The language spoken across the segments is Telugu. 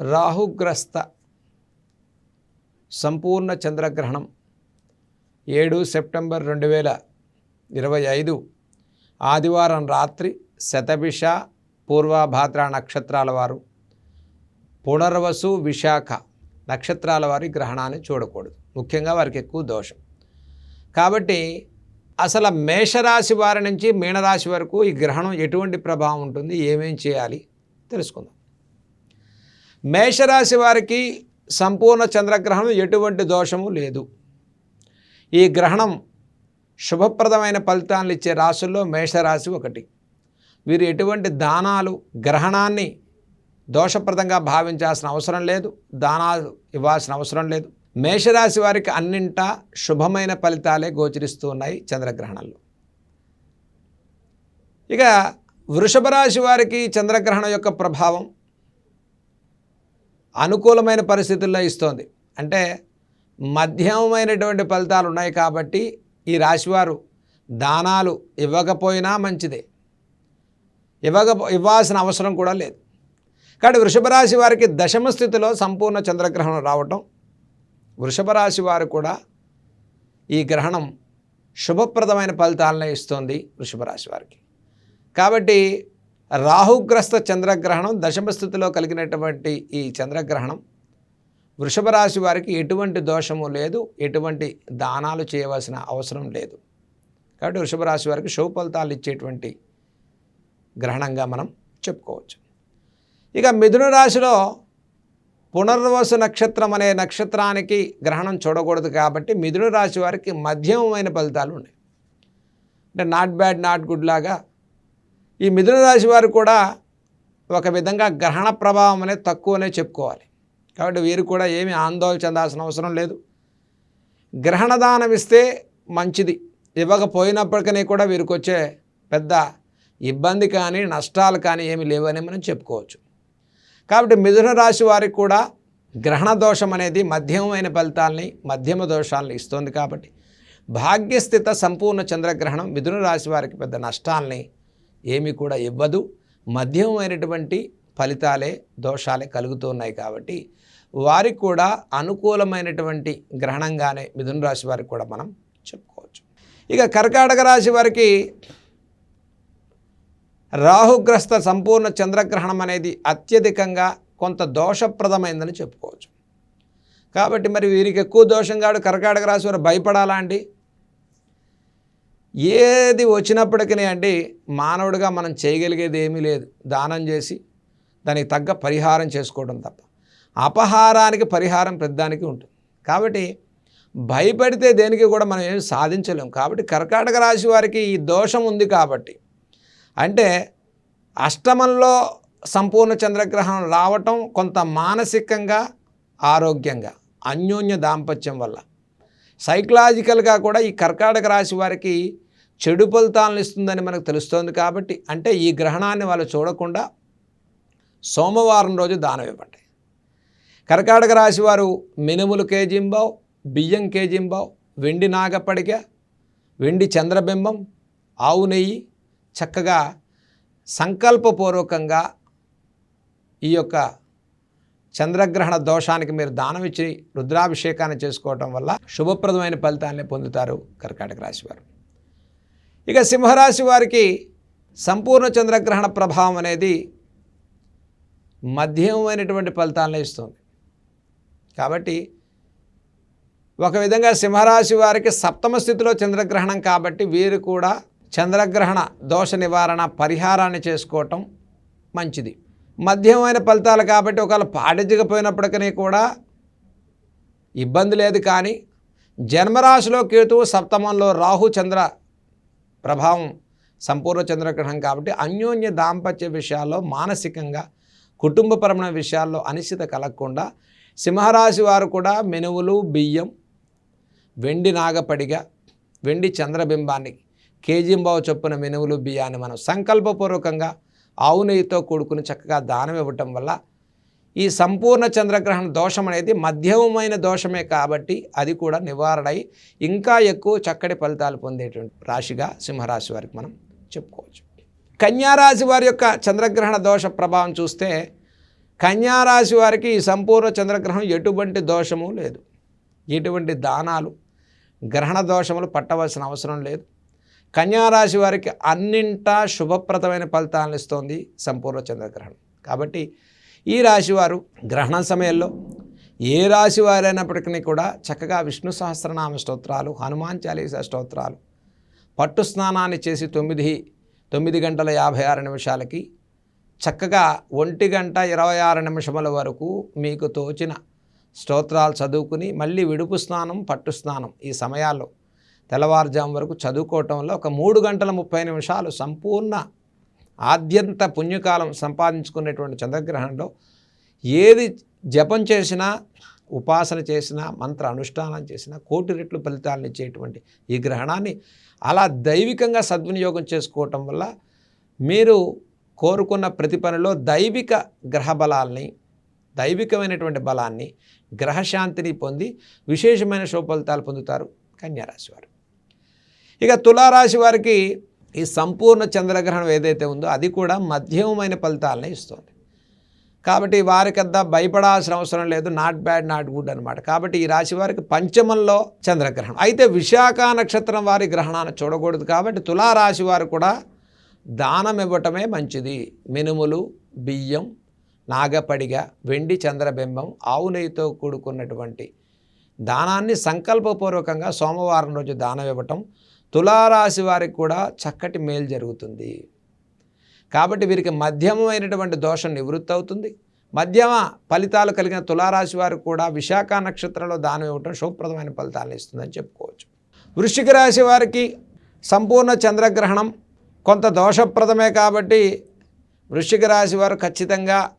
రాహుగ్రస్త సంపూర్ణ చంద్రగ్రహణం ఏడు సెప్టెంబర్ రెండు వేల ఇరవై ఐదు ఆదివారం రాత్రి శతభిష పూర్వభాద్ర నక్షత్రాల వారు పునర్వసు విశాఖ నక్షత్రాల వారి గ్రహణాన్ని చూడకూడదు. ముఖ్యంగా వారికి ఎక్కువ దోషం. కాబట్టి అసలు మేషరాశి వారి నుంచి మీనరాశి వరకు ఈ గ్రహణం ఎటువంటి ప్రభావం ఉంటుంది ఏమేం చేయాలి తెలుసుకుందాం. మేషరాశి వారికి సంపూర్ణ చంద్రగ్రహణం ఎటువంటి దోషము లేదు. ఈ గ్రహణం శుభప్రదమైన ఫలితాలను ఇచ్చే రాశుల్లో మేషరాశి ఒకటి. వీరు ఎటువంటి దానాలు గ్రహణాన్ని దోషప్రదంగా భావించాల్సిన అవసరం లేదు దానాలు ఇవ్వాల్సిన అవసరం లేదు. మేషరాశి వారికి అన్నింటా శుభమైన ఫలితాలే గోచరిస్తూ ఉన్నాయి చంద్రగ్రహణంలో. ఇక వృషభ రాశి వారికి చంద్రగ్రహణం యొక్క ప్రభావం అనుకూలమైన పరిస్థితుల్లో ఇస్తోంది. అంటే మధ్యమైనటువంటి ఫలితాలు ఉన్నాయి కాబట్టి ఈ రాశివారు దానాలు ఇవ్వకపోయినా మంచిదే. ఇవ్వక ఇవ్వాల్సిన అవసరం కూడా లేదు. కాబట్టి వృషభ రాశి వారికి దశమ స్థితిలో సంపూర్ణ చంద్రగ్రహణం రావటం వృషభ రాశి వారు కూడా ఈ గ్రహణం శుభప్రదమైన ఫలితాలనే ఇస్తోంది వృషభ రాశి వారికి. కాబట్టి రాహుగ్రస్త చంద్రగ్రహణం దశమ స్థితిలో కలిగినటువంటి ఈ చంద్రగ్రహణం వృషభ రాశి వారికి ఎటువంటి దోషము లేదు ఎటువంటి దానాలు చేయవలసిన అవసరం లేదు. కాబట్టి వృషభ రాశి వారికి శుభ ఫలితాలు ఇచ్చేటువంటి గ్రహణంగా మనం చెప్పుకోవచ్చు. ఇక మిథున రాశిలో పునర్వసు నక్షత్రం అనే నక్షత్రానికి గ్రహణం చూడకూడదు కాబట్టి మిథున రాశి వారికి మధ్యమమైన ఫలితాలు ఉన్నాయి. అంటే నాట్ బ్యాడ్ నాట్ గుడ్ లాగా ఈ మిథున రాశి వారు కూడా ఒక విధంగా గ్రహణ ప్రభావం అనేది తక్కువనే చెప్పుకోవాలి. కాబట్టి వీరు కూడా ఏమీ ఆందోళన చెందాల్సిన అవసరం లేదు. గ్రహణ దానం ఇస్తే మంచిది. ఇవ్వకపోయినప్పటికీ కూడా వీరికి వచ్చే పెద్ద ఇబ్బంది కానీ నష్టాలు కానీ ఏమి లేవని మనం చెప్పుకోవచ్చు. కాబట్టి మిథున రాశి వారికి కూడా గ్రహణ దోషం అనేది మధ్యమైన ఫలితాలని మధ్యమ దోషాలను ఇస్తుంది కాబట్టి భాగ్యస్థిత సంపూర్ణ చంద్రగ్రహణం మిథున రాశి వారికి పెద్ద నష్టాలని ఏమి కూడా ఇవ్వదు. మధ్యమైనటువంటి ఫలితాలే దోషాలే కలుగుతున్నాయి కాబట్టి వారికి కూడా అనుకూలమైనటువంటి గ్రహణంగానే మిథున రాశి వారికి కూడా మనం చెప్పుకోవచ్చు. ఇక కర్కాటక రాశి వారికి రాహుగ్రస్త సంపూర్ణ చంద్రగ్రహణం అనేది అత్యధికంగా కొంత దోషప్రదమైందని చెప్పుకోవచ్చు. కాబట్టి మరి వీరికి ఎక్కువ దోషం కాడు కర్కాటక రాశి వారు భయపడాలా అండి? ఏది వచ్చినప్పటికీ అండి మానవుడిగా మనం చేయగలిగేది ఏమీ లేదు. దానం చేసి దానికి తగ్గ పరిహారం చేసుకోవడం తప్ప. అపహారానికి పరిహారం పెద్దానికి ఉంటుంది. కాబట్టి భయపడితే దేనికి కూడా మనం ఏమి సాధించలేం. కాబట్టి కర్కాటక రాశి వారికి ఈ దోషం ఉంది కాబట్టి అంటే అష్టమంలో సంపూర్ణ చంద్రగ్రహణం రావటం కొంత మానసికంగా ఆరోగ్యంగా అన్యోన్య దాంపత్యం వల్ల సైకలాజికల్గా కూడా ఈ కర్కాటక రాశి వారికి చెడు ఫలితాలను ఇస్తుందని మనకు తెలుస్తోంది కాబట్టి అంటే ఈ గ్రహణాన్ని వాళ్ళు చూడకుండా సోమవారం రోజు దానం ఇవ్వండి. కర్కాటక రాశి వారు మినుములు కేజింబావ్ బియ్యం కేజింబావ్ వెండి నాగపడిక వెండి చంద్రబింబం ఆవు నెయ్యి చక్కగా సంకల్పపూర్వకంగా ఈ యొక్క చంద్రగ్రహణ దోషానికి మీరు దానం ఇచ్చి రుద్రాభిషేకాన్ని చేసుకోవటం వల్ల శుభప్రదమైన ఫలితాన్ని పొందుతారు కర్కాటక రాశి వారు. ఇక సింహరాశి వారికి సంపూర్ణ చంద్రగ్రహణ ప్రభావం అనేది మధ్యమైనటువంటి ఫలితాలను ఇస్తుంది. కాబట్టి ఒక విధంగా సింహరాశి వారికి సప్తమ స్థితిలో చంద్రగ్రహణం కాబట్టి వీరు కూడా చంద్రగ్రహణ దోష నివారణ పరిహారాన్ని చేసుకోవటం మంచిది. మధ్యమైన ఫలితాలు కాబట్టి ఒకవేళ పాటించకపోయినప్పటికీ కూడా ఇబ్బంది లేదు కానీ జన్మరాశిలో కేతువు సప్తమంలో రాహు చంద్ర ప్రభావం సంపూర్ణ చంద్రగ్రహం కాబట్టి అన్యోన్య దాంపత్య విషయాల్లో మానసికంగా కుటుంబపరమైన విషయాల్లో అనిశ్చిత కలగకుండా సింహరాశి వారు కూడా మెనువులు బియ్యం వెండి నాగపడిగ వెండి చంద్రబింబాన్ని కేజీంబావు చొప్పున మెనువులు బియ్యాన్ని మనం సంకల్పపూర్వకంగా ఆవు నెయ్యితో కూడుకుని చక్కగా దానం ఇవ్వటం వల్ల ఈ సంపూర్ణ చంద్రగ్రహణ దోషం అనేది మధ్యమమైన దోషమే కాబట్టి అది కూడా నివారణ అయి ఇంకా ఎక్కువ చక్కటి ఫలితాలు పొందేటువంటి రాశిగా సింహరాశి వారికి మనం చెప్పుకోవచ్చు. కన్యారాశి వారి యొక్క చంద్రగ్రహణ దోష ప్రభావం చూస్తే కన్యారాశి వారికి ఈ సంపూర్ణ చంద్రగ్రహం ఎటువంటి దోషము లేదు. ఎటువంటి దానాలు గ్రహణ దోషములు పట్టవలసిన అవసరం లేదు. కన్యారాశి వారికి అన్నింటా శుభప్రదమైన ఫలితాలను ఇస్తోంది సంపూర్ణ చంద్రగ్రహణం. కాబట్టి ఈ రాశివారు గ్రహణ సమయంలో ఏ రాశి వారైనప్పటికీ కూడా చక్కగా విష్ణు సహస్రనామ స్తోత్రాలు హనుమాన్ చాలీసా స్తోత్రాలు పట్టు స్నానాన్ని చేసి తొమ్మిది తొమ్మిది గంటల యాభై ఆరు నిమిషాలకి చక్కగా ఒంటి గంట ఇరవై ఆరు నిమిషముల వరకు మీకు తోచిన స్తోత్రాలు చదువుకుని మళ్ళీ విడుపు స్నానం పట్టు స్నానం ఈ సమయాల్లో తెల్లవారుజాము వరకు చదువుకోవటంలో ఒక మూడు గంటల ముప్పై నిమిషాలు సంపూర్ణ ఆద్యంత పుణ్యకాలం సంపాదించుకునేటువంటి చంద్రగ్రహణంలో ఏది జపం చేసినా ఉపాసన చేసినా మంత్ర అనుష్ఠానం చేసినా కోటి రెట్లు ఫలితాలను ఇచ్చేటువంటి ఈ గ్రహణాన్ని అలా దైవికంగా సద్వినియోగం చేసుకోవటం వల్ల మీరు కోరుకున్న ప్రతి పనిలో దైవిక గ్రహ బలాల్ని దైవికమైనటువంటి బలాన్ని గ్రహశాంతిని పొంది విశేషమైన శుభ ఫలితాలు పొందుతారు కన్యారాశివారు ఇక తులారాశి వారికి ఈ సంపూర్ణ చంద్రగ్రహణం ఏదైతే ఉందో అది కూడా మధ్యమమైన ఫలితాలనే ఇస్తుంది. కాబట్టి వారికంతా భయపడాల్సిన అవసరం లేదు. నాట్ బ్యాడ్ నాట్ గుడ్ అనమాట కాబట్టి ఈ రాశి వారికి పంచమంలో చంద్రగ్రహణం. అయితే విశాఖ నక్షత్రం వారి గ్రహణాన్ని చూడకూడదు కాబట్టి తులారాశి వారు కూడా దానం ఇవ్వటమే మంచిది. మినుములు బియ్యం నాగపడిగ వెండి చంద్రబింబం ఆవు నెయ్యితో కూడుకున్నటువంటి దానాన్ని సంకల్పపూర్వకంగా సోమవారం రోజు దానం ఇవ్వటం తులారాశి వారికి కూడా చక్కటి మేలు జరుగుతుంది. కాబట్టి వీరికి మధ్యమైనటువంటి దోషం నివృత్తి అవుతుంది. మధ్యమ ఫలితాలు కలిగిన తులారాశి వారు కూడా విశాఖ నక్షత్రంలో దానం ఇవ్వటం శుభప్రదమైన ఫలితాలను ఇస్తుందని చెప్పుకోవచ్చు. వృశ్చిక రాశి వారికి సంపూర్ణ చంద్రగ్రహణం కొంత దోషప్రదమే కాబట్టి వృశ్చిక రాశి వారు ఖచ్చితంగా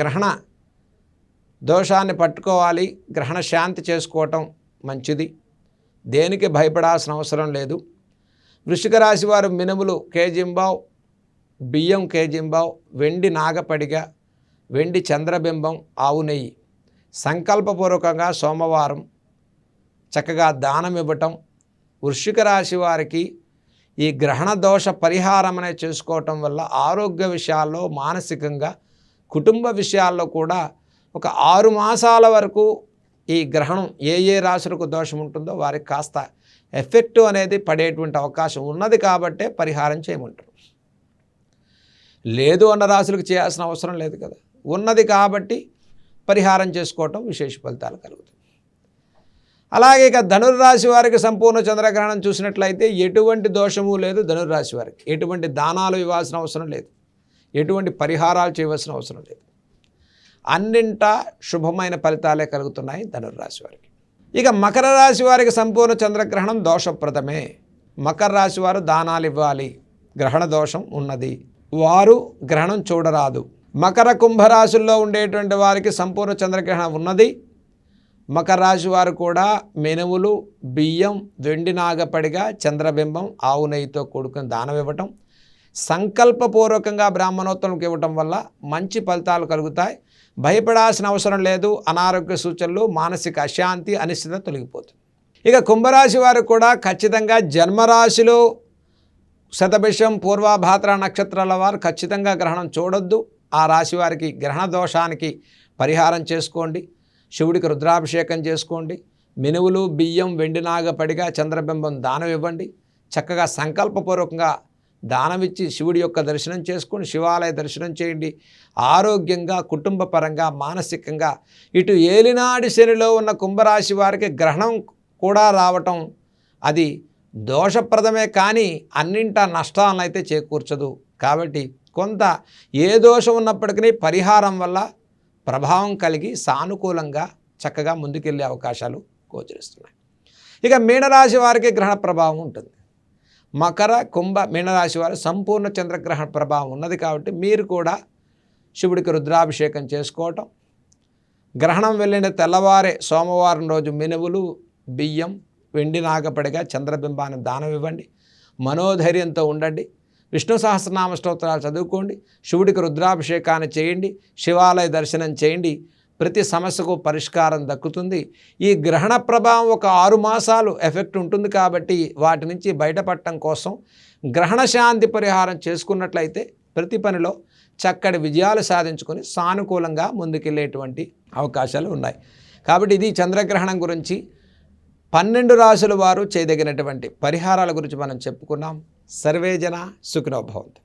గ్రహణ దోషాన్ని పట్టుకోవాలి. గ్రహణ శాంతి చేసుకోవటం మంచిది. దేనికి భయపడాల్సిన అవసరం లేదు. వృషిక రాశి వారు మినుములు కేజింబావ్ బియ్యం కేజింబావ్ వెండి నాగపడిగ వెండి చంద్రబింబం ఆవు నెయ్యి. సంకల్పపూర్వకంగా సోమవారం చక్కగా దానం ఇవ్వటం వృషిక రాశి వారికి ఈ గ్రహణ దోష పరిహారం అనేది చేసుకోవటం వల్ల ఆరోగ్య విషయాల్లో మానసికంగా కుటుంబ విషయాల్లో కూడా ఒక ఆరు మాసాల వరకు ఈ గ్రహణం ఏ ఏ రాశులకు దోషం ఉంటుందో వారికి కాస్త ఎఫెక్ట్ అనేది పడేటువంటి అవకాశం ఉన్నది కాబట్టే పరిహారం చేయమంటారు. లేదు అన్న రాశులకు చేయాల్సిన అవసరం లేదు కదా. ఉన్నది కాబట్టి పరిహారం చేసుకోవటం విశేష ఫలితాలు కలుగుతాయి. అలాగే ఇక ధనుర్రాశి వారికి సంపూర్ణ చంద్రగ్రహణం చూసినట్లయితే ఎటువంటి దోషము లేదు ధనుర్రాశి వారికి. ఎటువంటి దానాలు ఇవ్వాల్సిన అవసరం లేదు. ఎటువంటి పరిహారాలు చేయవలసిన అవసరం లేదు. అన్నింటా శుభమైన ఫలితాలే కలుగుతున్నాయి ధనుర్రాశి వారికి. ఇక మకర రాశి వారికి సంపూర్ణ చంద్రగ్రహణం దోషప్రదమే. మకర రాశి వారు దానాలు ఇవ్వాలి. గ్రహణ దోషం ఉన్నది. వారు గ్రహణం చూడరాదు. మకర కుంభరాశుల్లో ఉండేటువంటి వారికి సంపూర్ణ చంద్రగ్రహణం ఉన్నది. మకర రాశి వారు కూడా మెనువులు బియ్యం వెండి నాగపడిగా చంద్రబింబం ఆవు నెయ్యితో కూడుకుని దానం ఇవ్వటం సంకల్పపూర్వకంగా బ్రాహ్మణోత్తములకు ఇవ్వటం వల్ల మంచి ఫలితాలు కలుగుతాయి. భయపడాల్సిన అవసరం లేదు. అనారోగ్య సూచనలు మానసిక అశాంతి అనిశ్చిత తొలగిపోతుంది. ఇక కుంభరాశి వారు కూడా ఖచ్చితంగా జన్మరాశిలో శతభిషం పూర్వభాద్ర నక్షత్రాల వారు ఖచ్చితంగా గ్రహణం చూడొద్దు. ఆ రాశి వారికి గ్రహణ దోషానికి పరిహారం చేసుకోండి. శివుడికి రుద్రాభిషేకం చేసుకోండి. మినువులు బియ్యం వెండి నాగపడిగా చంద్రబింబం దానం ఇవ్వండి. చక్కగా సంకల్పపూర్వకంగా దానమిచ్చి శివుడి యొక్క దర్శనం చేసుకొని శివాలయ దర్శనం చేయండి. ఆరోగ్యంగా కుటుంబ పరంగా మానసికంగా ఇటు ఏలినాడి శనిలో ఉన్న కుంభరాశి వారికి గ్రహణం కూడా రావటం అది దోషప్రదమే కానీ అన్నింట నష్టాలను అయితే చేకూర్చదు. కాబట్టి కొంత ఏ దోషం ఉన్నప్పటికీ పరిహారం వల్ల ప్రభావం కలిగి సానుకూలంగా చక్కగా ముందుకెళ్ళే అవకాశాలు గోచరిస్తున్నాయి. ఇక మీనరాశి వారికి గ్రహణ ప్రభావం ఉంటుంది. మకర కుంభ మీనరాశి వారు సంపూర్ణ చంద్రగ్రహణ ప్రభావం ఉన్నది కాబట్టి మీరు కూడా శివుడికి రుద్రాభిషేకం చేసుకోవటం. గ్రహణం వెళ్ళిన తెల్లవారే సోమవారం రోజు మినువులు బియ్యం వెండి నాగపడిగా చంద్రబింబాన్ని దానం ఇవ్వండి. మనోధైర్యంతో ఉండండి. విష్ణు సహస్రనామ స్తోత్రాలు చదువుకోండి. శివుడికి రుద్రాభిషేకాన్ని చేయండి. శివాలయ దర్శనం చేయండి. ప్రతి సమస్యకు పరిష్కారం దక్కుతుంది. ఈ గ్రహణ ప్రభావం ఒక ఆరు మాసాలు ఎఫెక్ట్ ఉంటుంది కాబట్టి వాటి నుంచి బయటపడటం కోసం గ్రహణ శాంతి పరిహారం చేసుకున్నట్లయితే ప్రతి పనిలో చక్కటి విజయాలు సాధించుకొని సానుకూలంగా ముందుకెళ్ళేటువంటి అవకాశాలు ఉన్నాయి. కాబట్టి ఇది చంద్రగ్రహణం గురించి పన్నెండు రాసుల వారు చేయదగినటువంటి పరిహారాల గురించి మనం చెప్పుకున్నాం. సర్వేజన సుఖినోభవంతు